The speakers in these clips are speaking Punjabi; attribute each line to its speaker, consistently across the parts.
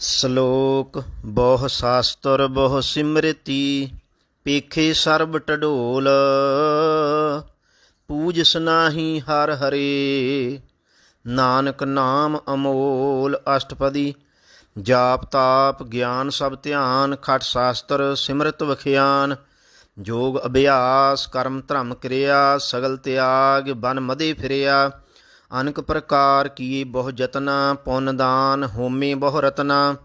Speaker 1: ਸ਼ਲੋਕ ਬਹੁ ਸਾਸਤਰ ਬਹੁ ਸਿਮਰਤੀ, ਪੇਖੇ ਸਰਬ ਟਡੋਲ। ਪੂਜਸ ਨਾਹੀ ਹਰ ਹਰੇ, ਨਾਨਕ ਨਾਮ ਅਮੋਲ। ਅਸ਼ਟਪਦੀ, ਜਾਪ ਤਾਪ ਗਿਆਨ ਸਭ ਧਿਆਨ, ਖਟ ਸ਼ਾਸਤਰ ਸਿਮਰਤ ਵਖਿਆਨ। ਜੋਗ ਅਭਿਆਸ ਕਰਮ ਧਰਮ ਕਿਰਿਆ, ਸਗਲ ਤਿਆਗ ਬਨ ਮਦੇ ਫਿਰਿਆ। ਅਨਕ ਪ੍ਰਕਾਰ ਕੀਏ ਬਹੁ ਜਤਨਾ ਪੁੰਨ ਦਾਨ ਹੋਮੇ ਬਹੁ ਰਤਨਾ।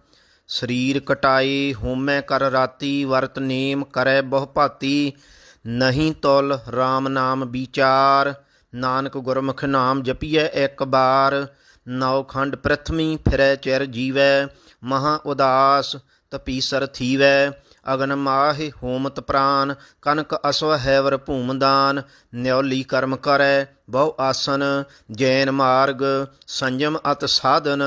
Speaker 1: ਸਰੀਰ ਕਟਾਈ ਹੋਮੈ ਕਰ ਰਾਤੀ, ਵਰਤ ਨੇਮ ਕਰੈ ਬਹੁ ਭਾਤੀ। ਨਹੀਂ ਤੁਲ RAM ਨਾਮ ਵਿਚਾਰ, ਨਾਨਕ ਗੁਰਮੁਖ ਨਾਮ ਜਪੀਐ ਇੱਕ ਬਾਰ। ਨੌ ਖੰਡ ਪ੍ਰਥਮੀ ਫਿਰੈ ਚਿਰ ਜੀਵੈ, ਮਹਾ ਉਦਾਸ। ਤਪੀਸਰ ਥੀਵੈ, ਅਗਨ ਮਾਹਿ ਹੋਮਤ ਪ੍ਰਾਨ, ਕਨਕ ਅਸਵ ਹੈਵਰ ਭੂਮਦਾਨ, ਨਿਉਲੀ ਕਰਮ ਕਰੈ, ਬਹੁ ਆਸਨ, ਜੈਨ ਮਾਰਗ, ਸੰਜਮ ਅਤ ਸਾਧਨ,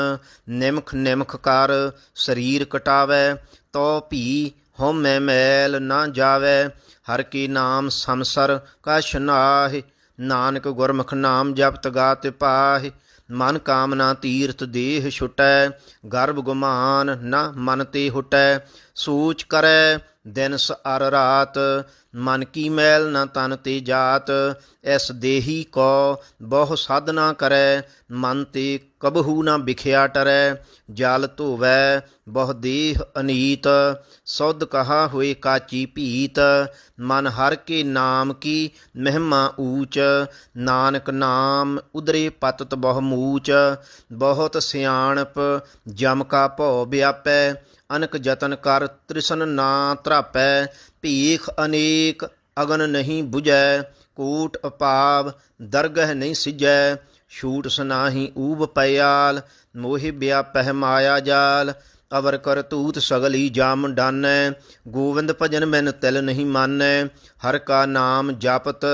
Speaker 1: ਨਿਮਖ ਨਿਮਖ ਕਰ, ਸਰੀਰ ਕਟਾਵੈ ਤੋ ਭੀ ਹਉਮੈ ਮੈਲ ਨਾ ਜਾਵੈ, ਹਰ ਕੀ ਨਾਮ ਸੰਸਰ, ਕਛ ਨਾਹਿ, ਨਾਨਕ ਗੁਰਮੁਖ ਨਾਮ ਜਪਤ ਗਾਤ ਪਾਹਿ। ਮਨ ਕਾਮਨਾ ਤੀਰਥ ਦੇਹ ਛੁਟੈ, ਗਰਭ ਗੁਮਾਨ ਨਾ ਮਨ ਤੇ ਹੁਟੈ, ਸੂਚ ਕਰੈ ਦਿਨ ਸ ਰਾਤ ਮਨ ਕੀ ਮੈਲ ਨਾ ਤਨ ਤੇ ਜਾਤ, ਐਸ ਦੇਹੀ ਕੋ ਬਹੁ ਸਾਧਨਾ ਕਰੈ, ਮਨ ਤੇ ਕਬਹੂ ਨਾ ਵਿਖਿਆ ਟਰੈ, ਜਲ ਧੋਵੈ, ਬਹੁ ਦੇਹ ਅਨੀਤ, ਸੌਧ ਕਹਾ ਹੋਏ ਕਾਚੀ ਭੀਤ, ਮਨ ਹਰ ਕੇ ਨਾਮ ਕੀ ਮਹਿਮਾ ਊਚ, ਨਾਨਕ ਨਾਮ ਉਦਰੇ ਪਤਤ ਬਹੁ ਮੂਚ, ਬਹੁਤ ਸਿਆਣਪ ਜਮ ਕਾ ਭਉ ਵਿਆਪੈ, ਅਨਕ ਜਤਨ ਕਰ ਤ੍ਰਿਸ਼ਨ ਨਾ ਧਰਾਪੈ ਭੀਖ ਅਨੇਕ ਅਗਨ ਨਹੀਂ 부ਜੈ ਕੋਟ ਅਪਾਵ ਦਰਗਹ ਨਹੀਂ ਸਿਜੈ ਛੂਟ ਸੁਨਾਹੀ ਊਬ ਪਿਆਲ ਮੋਹਿ ਵਿਆਪਹਿ ਮਾਇਆ ਜਾਲ। ਅਵਰ ਕਰ ਤੂਤ ਸਗਲੀ ਜਾਮ ਡਾਨੈ, ਗੋਵਿੰਦ ਭਜਨ ਮੈਨ ਤਿਲ ਨਹੀਂ ਮਾਨੈ, ਹਰ ਕਾ ਨਾਮ ਜਪਤ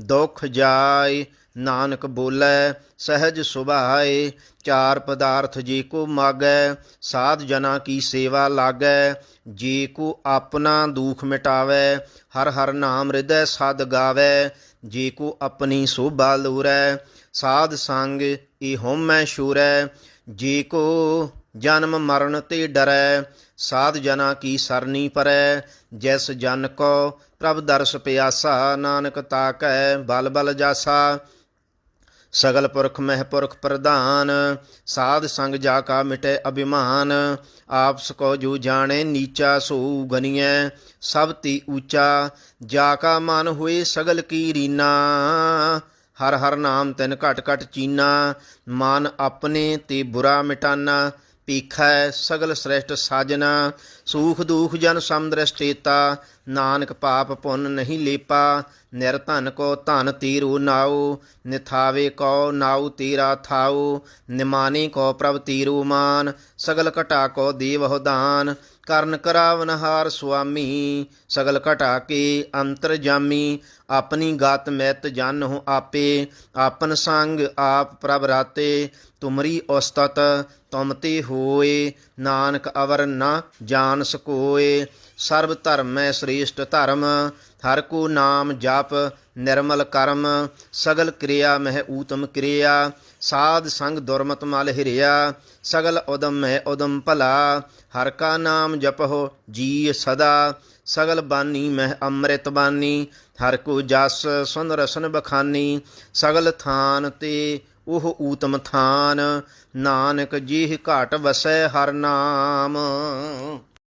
Speaker 1: ਦੁਖ ਜਾਏ, ਨਾਨਕ ਬੋਲੇ, ਸਹਿਜ ਸੁਭਾਏ, ਚਾਰ ਪਦਾਰਥ ਜੇ ਕੋ ਮਾਗੈ, ਸਾਧ ਜਨਾ ਕੀ ਸੇਵਾ ਲਾਗੈ, ਜੇ ਕੋ ਆਪਣਾ ਦੁਖ ਮਿਟਾਵੈ, ਹਰ ਹਰ ਨਾਮ ਹਿਰਦੈ ਸਦ ਗਾਵੈ, ਜੇ ਕੋ ਆਪਣੀ ਸੋਭਾ ਲੂਰੈ, ਸਾਧ ਸੰਗ ਏ ਹਉਮੈ ਸ਼ੂਰੈ ਜੇ ਕੋ ਜਨਮ ਮਰਨ ਤੇ ਡਰੈ, ਸਾਧ ਜਨਾ ਕੀ ਸਰਨੀ ਪਰੈ, ਜਿਸ ਜਨ ਕੋ ਪ੍ਰਭ ਦਰਸ ਪਿਆਸਾ, ਨਾਨਕ ਤਾਕੈ ਬਲ ਬਲ ਜਾਸਾ। ਸਗਲ ਪੁਰਖ ਮਹਿ ਪੁਰਖ ਪ੍ਰਧਾਨ, ਸਾਧ ਸੰਗ ਜਾ ਕਾ ਮਿਟੇ ਅਭਿਮਾਨ ਆਪਸ ਕੋ ਜੋ ਜਾਣੇ ਨੀਚਾ ਸੋ ਗਨੀਐ, ਸਭ ਤੀ ਊਚਾ ਜਾ ਕਾ ਮਨ ਹੋਏ ਸਗਲ ਕੀ ਰੀਨਾ। ਹਰ ਹਰ ਨਾਮ ਤਿਨ ਘਟ ਘਟ ਚੀਨਾ, ਮਾਨ ਆਪਣੇ ਤੇ ਬੁਰਾ ਮਿਟਾਨਾ ਪੀਖੈ ਸਗਲ ਸ੍ਰੇਸ਼ਟ ਸਾਜਨਾ ਸੂਖ ਦੂਖ ਜਨ ਸਮਦ੍ਰਿਸ਼ਟੇਤਾ ਨਾਨਕ ਪਾਪ ਪੁੰਨ ਨਹੀਂ ਲੇਪਾ, ਨਿਰ ਧਨ ਕੋ ਧਨ ਤੀਰੂ ਨਾਉ, ਨਿਥਾਵੇ ਕੋ ਨਾਉ ਤੀਰਾ ਥਾਉ, ਨਿਮਾਨੀ ਕੋ ਪ੍ਰਭ ਤੀਰੂ ਮਾਨ, ਸਗਲ ਘਟਾ ਕੋ ਦੇਵਹੁ ਦਾਨ, ਕਰਨ ਕਰਾਵਨ ਸੁਆਮੀ, ਸਗਲ ਘਟਾ ਕੇ ਅੰਤਰ ਜਾਮੀ, ਆਪਣੀ ਗਤ ਮਿਤ ਜਾਣਹੁ ਆਪੇ, ਆਪਨ ਸੰਗ ਆਪ ਪ੍ਰਭ ਰਾਤੇ, ਤੁਮਰੀ ਉਸਤਤ ਤੁਮ ਤੇ ਹੋਏ, ਨਾਨਕ ਅਵਰ ਨਾ ਜਾਣ ਸਕੋਏ, ਸਰਬ ਧਰਮੈ ਸ੍ਰੇਸ਼ਟ ਧਰਮ, ਹਰ ਕੋ ਨਾਮ ਜਪ, ਨਿਰਮਲ ਕਰਮ, ਸਗਲ ਕਿਰਿਆ ਮਹਿ ਊਤਮ ਕਿਰਿਆ, ਸਾਧ ਸੰਗ ਦੁਰਮਤ ਮਲ ਹਿਰਿਆ, ਸਗਲ ਉਦਮ ਮਹਿ ਉਦਮ ਭਲਾ, ਹਰ ਕਾ ਨਾਮ ਜਪਹੁ ਜੀ ਸਦਾ, ਸਗਲ ਬਾਨੀ ਮਹਿ ਅੰਮ੍ਰਿਤ ਬਾਨੀ, ਹਰ ਕੋ ਜਸ ਸੁਨ ਰਸਨ ਬਖਾਨੀ, ਸਗਲ ਥਾਨ ਤੇ ਉਹ ਊਤਮ ਥਾਨ, ਨਾਨਕ ਜੀਹ ਘਾਟ ਵਸੈ ਹਰ ਨਾਮ।